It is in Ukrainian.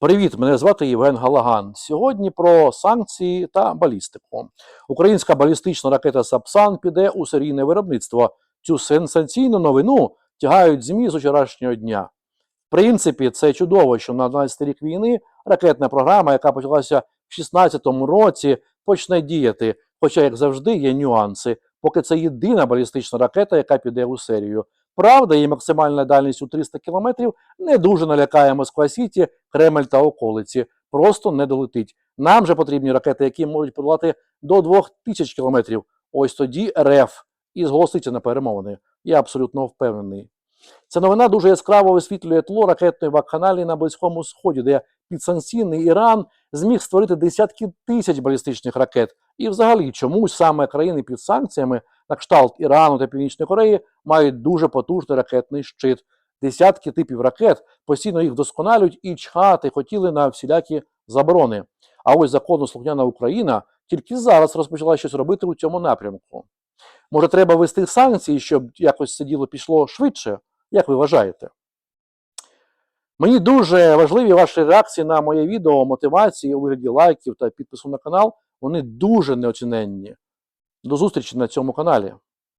Привіт, мене звати Євген Галаган. Сьогодні про санкції та балістику. Українська балістична ракета Сапсан піде у серійне виробництво. Цю сенсаційну новину тягають ЗМІ з вчорашнього дня. В принципі, це чудово, що на 12 рік війни ракетна програма, яка почалася в 16-му році, почне діяти. Хоча, як завжди, є нюанси, поки це єдина балістична ракета, яка піде у серію. Правда, її максимальна дальність у 300 кілометрів не дуже налякає Москва Сіті, Кремль та околиці. Просто не долетить. Нам же потрібні ракети, які можуть подолати до 2000 кілометрів. Ось тоді РФ і зголоситься на перемовини. Я абсолютно впевнений. Ця новина дуже яскраво висвітлює тло ракетної вакханалії на Близькому Сході, де підсанкційний Іран зміг створити десятки тисяч балістичних ракет. І взагалі чомусь саме країни під санкціями, на кшталт Ірану та Північної Кореї, мають дуже потужний ракетний щит. Десятки типів ракет постійно їх вдосконалюють і чхати хотіли на всілякі заборони. А ось законослухняна Україна тільки зараз розпочала щось робити у цьому напрямку. Може, треба ввести санкції, щоб якось це діло пішло швидше? Як ви вважаєте? Мені дуже важливі ваші реакції на моє відео, мотивації у вигляді лайків та підпису на канал. Вони дуже неоціненні. До зустрічі на цьому каналі.